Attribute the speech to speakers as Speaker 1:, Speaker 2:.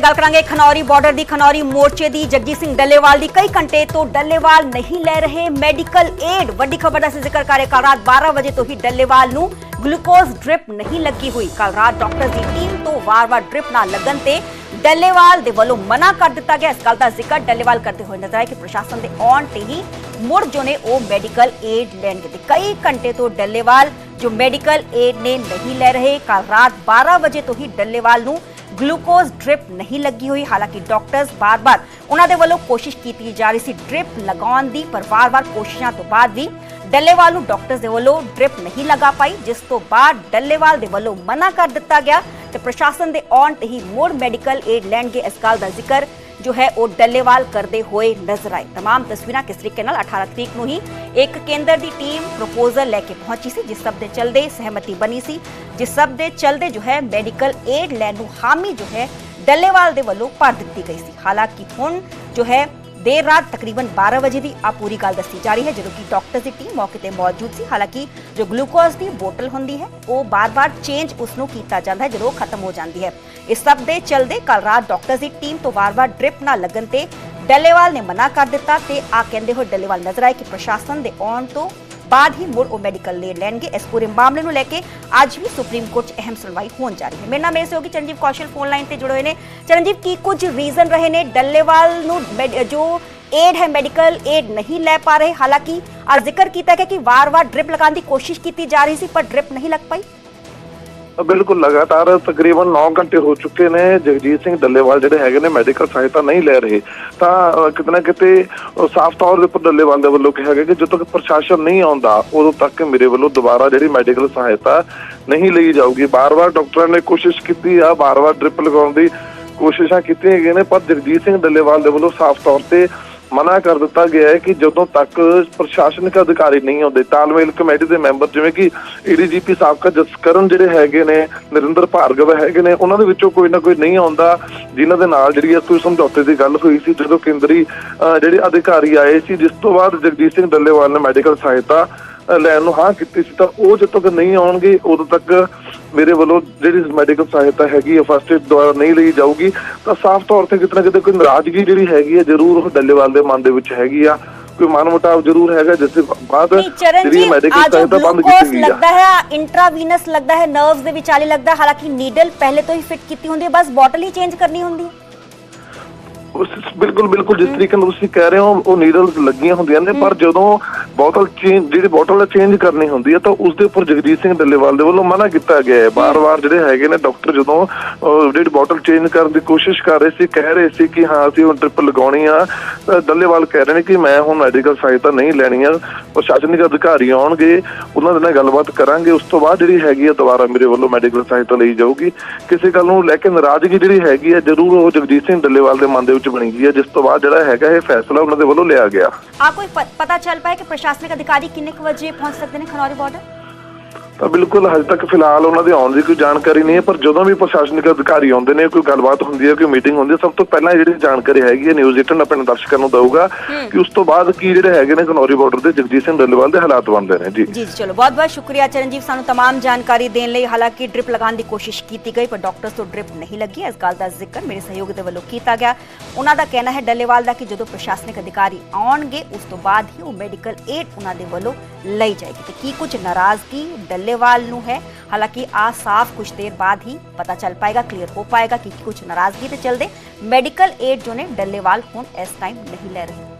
Speaker 1: ਤੇ ਗੱਲ ਕਰਾਂਗੇ, ਖਨੌਰੀ ਬਾਰਡਰ ਦੀ, ਖਨੌਰੀ ਮੋਰਚੇ ਦੀ। ਜਗਜੀਤ ਸਿੰਘ ਡੱਲੇਵਾਲ ਦੀ ਕਈ ਘੰਟੇ ਤੋਂ ਡੱਲੇਵਾਲ ਨਹੀਂ ਲੈ ਰਹੇ ਮੈਡੀਕਲ ਏਡ ਵੱਡੀ ਖਬਰ ਦਾ ਜ਼ਿਕਰ ਕਰੇ ਕੱਲ ਰਾਤ 12 ਵਜੇ ਤੋਂ ਹੀ ਡੱਲੇਵਾਲ ਨੂੰ ਗਲੂਕੋਜ਼ ਡ੍ਰਿਪ ਨਹੀਂ ਲੱਗੀ ਹੋਈ। ਕੱਲ ਰਾਤ ਡਾਕਟਰ ਦੀ ਟੀਮ ਤੋਂ ਵਾਰ-ਵਾਰ ਡ੍ਰਿਪ ਨਾ ਲੱਗਣ ਤੇ ਡੱਲੇਵਾਲ ਦੇ ਵੱਲੋਂ ਮਨਾ ਕਰ ਦਿੱਤਾ ਗਿਆ। ਇਸ ਗੱਲ ਦਾ ਜ਼ਿਕਰ ਡੱਲੇਵਾਲ ਕਰਦੇ ਹੋਏ ਨਜ਼ਰ ਆਇਆ ਕਿ ਪ੍ਰਸ਼ਾਸਨ ਦੇ ਆਉਣ ਤੇ ਹੀ ਮੁੜ ਜੋ ਨੇ ਉਹ ਮੈਡੀਕਲ ਏਡ ਲੈਣਗੇ ਤੇ ਕਈ ਘੰਟੇ ਤੋਂ ਡੱਲੇਵਾਲ ਜੋ ਮੈਡੀਕਲ ਏਡ ਨੇ ਨਹੀਂ ਲੈ ਰਹੇ। ਕੱਲ ਰਾਤ 12 ਵਜੇ ਤੋਂ ਹੀ ਡੱਲੇਵਾਲ ਨੂੰ ਗਲੂਕੋਜ਼ ਡ੍ਰਿਪ ਨਹੀਂ ਲੱਗੀ ਹੋਈ। ਹਾਲਾਂਕਿ ਡਾਕਟਰਸ ਬਾਰ-ਬਾਰ ਉਹਨਾਂ ਦੇ ਵੱਲੋਂ ਕੋਸ਼ਿਸ਼ ਕੀਤੀ ਜਾ ਰਹੀ ਸੀ ਡ੍ਰਿਪ ਲਗਾਉਣ ਦੀ, ਪਰ ਵਾਰ-ਵਾਰ ਕੋਸ਼ਿਸ਼ਾਂ ਤੋਂ ਬਾਅਦ ਵੀ ਡੱਲੇਵਾਲ ਨੂੰ ਡਾਕਟਰਸ ਦੇ ਵੱਲੋਂ ਡ੍ਰਿਪ ਨਹੀਂ ਲਗਾ ਪਾਈ, ਜਿਸ ਤੋਂ ਬਾਅਦ ਡੱਲੇਵਾਲ ਦੇ ਵੱਲੋਂ ਮਨਾ ਕਰ ਦਿੱਤਾ ਗਿਆ ਤੇ ਪ੍ਰਸ਼ਾਸਨ ਦੇ ਆਉਣ ਤੇ ਹੀ ਮੋੜ ਮੈਡੀਕਲ ਏਡ ਲੈਣਗੇ। ਇਸ ਗੱਲ ਦਾ ਜ਼ਿਕਰ ਜੋ ਹੈ ਉਹ ਡੱਲੇਵਾਲ ਕਰਦੇ ਹੋਏ ਨਜ਼ਰ ਆਏ तमाम ਤਸਵੀਰਾਂ ਕਿਸ ਤਰੀਕੇ ਨਾਲ 18 ਤਰੀਕ ਨੂੰ ਹੀ ਇੱਕ ਕੇਂਦਰ ਦੀ ਟੀਮ ਪ੍ਰਪੋਜ਼ਲ ਲੈ ਕੇ ਪਹੁੰਚੀ ਸੀ ਜਿਸ ਸਭ ਦੇ ਚਲਦੇ ਸਹਿਮਤੀ ਬਣੀ ਸੀ ਜਿਸ ਸਭ ਦੇ ਚਲਦੇ ਜੋ ਹੈ ਮੈਡੀਕਲ ਏਡ ਲੈਣ ਨੂੰ ਹਾਮੀ ਜੋ ਹੈ ਡੱਲੇਵਾਲ ਦੇ ਵੱਲੋਂ ਭਰ ਦਿੱਤੀ ਗਈ ਸੀ ਹਾਲਾਂਕਿ ਹੁਣ ਜੋ ਹੈ ਦੇਰ ਰਾਤ ਤਕਰੀਬਨ 12 ਵਜੇ ਦੀ ਆ ਪੂਰੀ ਗੱਲ ਦੱਸੀ ਜਾ ਰਹੀ ਹੈ, ਜਦੋਂ ਕਿ ਡਾਕਟਰ ਦੀ ਟੀਮ ਮੌਕੇ ਤੇ ਮੌਜੂਦ ਸੀ। ਹਾਲਾਂਕਿ ਜੋ ਗਲੂਕੋਜ਼ ਦੀ ਬੋਤਲ ਹੁੰਦੀ ਹੈ, ਉਹ ਬਾਰ-ਬਾਰ ਚੇਂਜ ਉਸ ਨੂੰ ਕੀਤਾ ਜਾਂਦਾ ਹੈ, ਜਦੋਂ ਖਤਮ ਹੋ ਜਾਂਦੀ ਹੈ। ਇਸ ਸਭ ਦੇ ਚਲਦੇ ਕੱਲ ਰਾਤ ਡਾਕਟਰ ਦੀ ਟੀਮ ਤੋਂ ਵਾਰ-ਵਾਰ ਡ੍ਰਿਪ ਨਾ ਲੱਗਣ ਤੇ ਡੱਲੇਵਾਲ ਨੇ ਮਨਾ ਕਰ ਦਿੱਤਾ ਤੇ ਆ ਕਹਿੰਦੇ ਹੋਏ ਡੱਲੇਵਾਲ ਨਜ਼ਰ ਆਏ ਕਿ ਪ੍ਰਸ਼ਾਸਨ ਦੇ ਆਉਣ ਤੋਂ ਬਾਅਦ ਹੀ ਮੁੜ ਉਹ ਮੈਡੀਕਲ ਲੈ ਲੈਣਗੇ ਇਸ ਪੂਰੇ ਮਾਮਲੇ ਨੂੰ ਲੈ ਕੇ ਅੱਜ ਵੀ ਸੁਪਰੀਮ ਕੋਰਟ 'ਚ ਅਹਿਮ ਸੁਣਵਾਈ ਹੋਣ ਜਾ ਰਹੀ ਹੈ ਮੇਰੇ ਨਾਲ ਮੇਰੇ ਸਹਿਯੋਗੀ ਚਰਨਜੀਤ ਕੌਸ਼ਲ ਫੋਨ ਲਾਈਨ ਤੇ ਜੁੜੇ ਹੋਏ ਨੇ ਚਰਨਜੀਤ ਕੀ ਕੁਝ ਰੀਜ਼ਨ ਰਹੇ ਨੇ ਡੱਲੇਵਾਲ ਨੂੰ ਜੋ ਏਡ ਹੈ ਮੈਡੀਕਲ ਏਡ ਨਹੀਂ ਲੈ ਪਾ ਰਹੇ ਹਾਲਾਂਕਿ ਆ ਜ਼ਿਕਰ ਕੀਤਾ ਗਿਆ ਕਿ ਵਾਰ-ਵਾਰ ਡ੍ਰਿਪ ਲਗਾਉਣ ਦੀ ਕੋਸ਼ਿਸ਼ ਕੀਤੀ ਜਾ ਰਹੀ ਸੀ ਪਰ ਡ੍ਰਿਪ ਨਹੀਂ ਲੱਗ ਪਾਈ
Speaker 2: ਬਿਲਕੁਲ ਲਗਾਤਾਰ ਤਕਰੀਬਨ 9 ਘੰਟੇ ਹੋ ਚੁੱਕੇ ਨੇ ਜਗਜੀਤ ਸਿੰਘ ਡੱਲੇਵਾਲ ਜਿਹੜੇ ਹੈਗੇ ਨੇ ਮੈਡੀਕਲ ਸਹਾਇਤਾ ਨਹੀਂ ਲੈ ਰਹੇ। ਤਾਂ ਅਹ, ਕਿਤੇ ਸਾਫ਼ ਤੌਰ ਦੇ ਉੱਪਰ ਡੱਲੇਵਾਲ ਦੇ ਵੱਲੋਂ ਕਿਹਾ ਗਿਆ ਕਿ ਜਦੋਂ ਤੱਕ ਪ੍ਰਸ਼ਾਸਨ ਨਹੀਂ ਆਉਂਦਾ ਉਦੋਂ ਤੱਕ ਮੇਰੇ ਵੱਲੋਂ ਦੁਬਾਰਾ ਜਿਹੜੀ ਮੈਡੀਕਲ ਸਹਾਇਤਾ ਨਹੀਂ ਲਈ ਜਾਊਗੀ। ਬਾਰ-ਬਾਰ ਡਾਕਟਰਾਂ ਨੇ ਕੋਸ਼ਿਸ਼ ਕੀਤੀ ਆ ਬਾਰ-ਬਾਰ ਡ੍ਰਿਪ ਲਗਾਉਣ ਦੀ ਕੋਸ਼ਿਸ਼ਾਂ ਕੀਤੀਆਂ ਗਈਆਂ ਨੇ ਪਰ ਜਗਜੀਤ ਸਿੰਘ ਡੱਲੇਵਾਲ ਦੇ ਵੱਲੋਂ ਸਾਫ਼ ਤੌਰ ਤੇ ਮਨਾ ਕਰ ਦਿੱਤਾ ਗਿਆ ਹੈ ਕਿ ਜਦੋਂ ਤੱਕ ਪ੍ਰਸ਼ਾਸਨਿਕ ਅਧਿਕਾਰੀ ਨਹੀਂ ਆਉਂਦੇ ਤਾਲਮੇਲ ਕਮੇਟੀ ਦੇ ਮੈਂਬਰ ਜਿਵੇਂ ਕਿ ਏਡੀਜੀਪੀ ਸਾਬਕਾ ਜਸਕਰਨ ਜਿਹੜੇ ਹੈਗੇ ਨੇ ਨਰਿੰਦਰ ਭਾਰਗਵ ਹੈਗੇ ਨੇ ਉਹਨਾਂ ਦੇ ਵਿੱਚੋਂ ਕੋਈ ਨਾ ਕੋਈ ਨਹੀਂ ਆਉਂਦਾ ਜਿਨ੍ਹਾਂ ਦੇ ਨਾਲ ਜਿਹੜੀ ਹੈ ਕੋਈ ਸਮਝੌਤੇ ਦੀ ਗੱਲ ਹੋਈ ਸੀ ਜਦੋਂ ਕੇਂਦਰੀ ਅਹ, ਜਿਹੜੇ ਅਧਿਕਾਰੀ ਆਏ ਸੀ ਜਿਸ ਤੋਂ ਬਾਅਦ ਜਗਜੀਤ ਸਿੰਘ ਡੱਲੇਵਾਲ ਨੇ ਮੈਡੀਕਲ ਸਹਾਇਤਾ ਲੈਣ ਨੂੰ ਹਾਂ ਕੀਤੀ ਸੀ ਤਾਂ ਉਹ ਜਦੋਂ ਤੱਕ ਨਹੀਂ ਆਉਣਗੇ ਉਦੋਂ ਤੱਕ ਮੇਰੇ ਵੱਲੋਂ ਜਿਹੜੀ ਮੈਡੀਕਲ ਸਹਾਇਤਾ ਹੈਗੀ ਹੈ ਫਸਟ ਏਡ ਦੁਆਰਾ ਨਹੀਂ ਲਈ ਜਾਊਗੀ ਤਾਂ ਸਾਫ਼ ਤੌਰ ਤੇ ਕਿਤੇ ਨਾ ਕਿਤੇ ਕੋਈ ਨਾਰਾਜ਼ਗੀ ਜਿਹੜੀ ਹੈਗੀ ਹੈ ਜ਼ਰੂਰ ਉਹ ਡੱਲੇਵਾਲ ਦੇ ਮਨ ਦੇ ਵਿੱਚ ਹੈਗੀ ਆ। ਕੋਈ ਮਨਮੁਟਾਵ ਜ਼ਰੂਰ ਹੈਗਾ ਜਿਸ ਦੇ ਬਾਅਦ
Speaker 1: ਚਰਨਜੀਤ
Speaker 2: ਮੈਡੀਕਲ ਸਹਾਇਤਾ ਬੰਦ ਕੀਤੀ ਗਈ ਆ।
Speaker 1: ਲੱਗਦਾ ਹੈ ਇੰਟਰਾਵੀਨਸ ਲੱਗਦਾ ਹੈ ਨਰਵਸ ਦੇ ਵਿਚਾਲੇ ਲੱਗਦਾ ਹੈ, ਹਾਲਾਂਕਿ ਨੀਡਲ ਪਹਿਲੇ ਤੋਂ ਹੀ ਫਿੱਟ ਕੀਤੀ ਹੁੰਦੀ ਹੈ ਬਸ ਬੋਟਲ ਹੀ ਚੇਂਜ ਕਰਨੀ ਹੁੰਦੀ ਹੈ।
Speaker 2: ਉਸ ਬਿਲਕੁਲ ਬਿਲਕੁਲ ਜਿਸ ਤਰੀਕੇ ਨਾਲ ਤੁਸੀਂ ਕਹਿ ਰਹੇ ਹੋ ਉਹ ਨੀਡਲਸ ਲੱਗੀਆਂ ਹੁੰਦੀਆਂ ਨੇ ਪਰ ਜਦੋਂ ਬੋਤਲ ਚੇਂਜ ਜਿਹੜੀ ਬੋਤਲ ਚੇਂਜ ਕਰਨੀ ਹੁੰਦੀ ਹੈ ਤਾਂ ਉਸ ਦੇ ਉੱਪਰ ਜਗਜੀਤ ਸਿੰਘ ਡੱਲੇਵਾਲ ਦੇ ਵੱਲੋਂ ਮਨਾ ਕੀਤਾ ਗਿਆ ਹੈ। ਬਾਰ-ਬਾਰ ਜਿਹੜੇ ਹੈਗੇ ਨੇ ਡਾਕਟਰ ਜਦੋਂ ਜਿਹੜੀ ਬੋਤਲ ਚੇਂਜ ਕਰਨ ਦੀ ਕੋਸ਼ਿਸ਼ ਕਰ ਰਹੇ ਸੀ, ਕਹਿ ਰਹੇ ਸੀ ਕਿ ਹਾਂ, ਅਸੀਂ ਹੁਣ ਟ੍ਰਿਪ ਲਗਾਉਣੀ ਆ। ਡੱਲੇਵਾਲ ਕਹਿ ਰਹੇ ਨੇ ਕਿ ਮੈਂ ਹੁਣ ਮੈਡੀਕਲ ਸਹਾਇਤਾ ਨਹੀਂ ਲੈਣੀ ਆ, ਪ੍ਰਸ਼ਾਸਨਿਕ ਅਧਿਕਾਰੀ ਆਉਣਗੇ, ਉਹਨਾਂ ਦੇ ਨਾਲ ਗੱਲਬਾਤ ਕਰਾਂਗੇ। ਉਸ ਤੋਂ ਬਾਅਦ ਜਿਹੜੀ ਹੈਗੀ ਆ, ਦੁਬਾਰਾ ਮੇਰੇ ਵੱਲੋਂ ਮੈਡੀਕਲ ਸਹਾਇਤਾ ਲਈ ਜਾਊਗੀ। ਕਿਸੇ ਗੱਲ ਨੂੰ ਲੈ ਕੇ ਨਾਰਾਜ਼ਗੀ ਜਿਹੜੀ ਹੈਗੀ ਆ, ਜ਼ਰੂਰ ਉਹ ਜਗਜੀਤ ਸਿੰਘ ਡੱਲੇਵਾਲ ਦੇ ਮਨ ਦੇ ਵਿੱਚ ਬਣੀ ਗਈ ਹੈ ਜਿਸ ਤੋਂ ਬਾਅਦ ਜਿਹੜਾ ਹੈਗਾ ਇਹ ਫੈਸਲਾ ਉਹਨਾਂ ਦੇ ਵੱਲੋਂ ਲਿਆ ਗਿਆ।
Speaker 1: ਆ ਕੋਈ ਪ- ਪਤਾ ਚੱਲ ਪਾਇਆ ਪ੍ਰਸ਼ਾਸਨਿਕ ਅਧਿਕਾਰੀ ਕਿੰਨੇ ਕੁ ਵਜੇ ਪਹੁੰਚ ਸਕਦੇ ਨੇ ਖਨੌਰੀ ਬਾਰਡਰ
Speaker 2: ਤਾਂ ਬਿਲਕੁਲ ਹਜੇ ਤੱਕ ਫਿਲਹਾਲ ਉਹਨਾਂ ਦੇ ਆਉਣ ਦੀ ਕੋਈ ਜਾਣਕਾਰੀ ਨਹੀਂ ਹੈ ਪਰ ਜਦੋਂ ਵੀ ਪ੍ਰਸ਼ਾਸਨਿਕ ਅਧਿਕਾਰੀ ਆਉਂਦੇ ਨੇ ਕੋਈ ਗੱਲਬਾਤ ਹੁੰਦੀ ਹੈ ਕੋਈ ਮੀਟਿੰਗ ਹੁੰਦੀ ਹੈ ਸਭ ਤੋਂ ਪਹਿਲਾਂ ਜਿਹੜੀ ਜਾਣਕਾਰੀ ਹੈਗੀ ਹੈ ਨਿਊਜ਼ 18 ਆਪਣੇ ਦਰਸ਼ਕਾਂ ਨੂੰ ਦਊਗਾ ਕਿ ਉਸ ਤੋਂ ਬਾਅਦ ਕੀ ਜਿਹੜੇ ਹੈਗੇ ਨੇ ਘਨੌਰੀ ਬਾਰਡਰ ਤੇ ਜਗਜੀਤ ਸਿੰਘ ਡੱਲੇਵਾਲ ਦੇ ਹਾਲਾਤ ਬਣਦੇ ਨੇ ਜੀ
Speaker 1: ਜੀ ਜੀ ਚਲੋ ਬਹੁਤ ਬਹੁਤ ਸ਼ੁਕਰੀਆ ਚਰਨਜੀਤ ਸਾਨੂੰ तमाम ਜਾਣਕਾਰੀ ਦੇਣ ਲਈ ਹਾਲਾਂਕਿ ਡ੍ਰਿਪ ਲਗਾਉਣ ਦੀ ਕੋਸ਼ਿਸ਼ ਕੀਤੀ ਗਈ ਪਰ ਡਾਕਟਰਸ ਤੋਂ ਡ੍ਰਿਪ ਨਹੀਂ ਲੱਗੀ ਇਸ ਗੱਲ ਦਾ ਜ਼ਿਕਰ ਮੇਰੇ ਸਹਿਯੋਗੀ ਦੇ ਵੱਲੋਂ ਕੀਤਾ ਗਿਆ ਉਹਨਾਂ ਦਾ ਕਹਿਣਾ ਹੈ ਡੱਲੇਵਾਲ ਦਾ ਕਿ ਜਦੋਂ ਪ੍ਰਸ਼ਾਸਨਿਕ ਅਧਿਕਾਰੀ ਆਉਣਗੇ ਉਸ ਤੋਂ ਬਾਅਦ ਹੀ ਉਹ ਮੈਡੀਕਲ ਏਡ ਉਹਨਾਂ ਦੇ ਵੱਲੋਂ ਲਈ ਜਾਏਗੀ ਤੇ ਕੀ ਕੁਝ ਨਾਰਾਜ਼ਗੀ ਡੱਲੇਵਾਲ ਨੂੰ ਹੈ ਹਾਲਾਂਕਿ ਆ ਸਾਫ਼ ਕੁਝ ਦੇਰ ਬਾਅਦ ਹੀ ਪਤਾ ਚੱਲ ਪਾਏਗਾ ਕਲੀਅਰ ਹੋ ਪਾਏਗਾ ਕਿ ਕੁਝ ਨਾਰਾਜ਼ਗੀ ਤੇ ਚਲਦੇ ਮੈਡੀਕਲ ਏਡ ਜੋ ਨੇ ਡੱਲੇਵਾਲ ਹੁਣ ਇਸ ਟਾਈਮ ਨਹੀਂ ਲੈ ਰਹੇ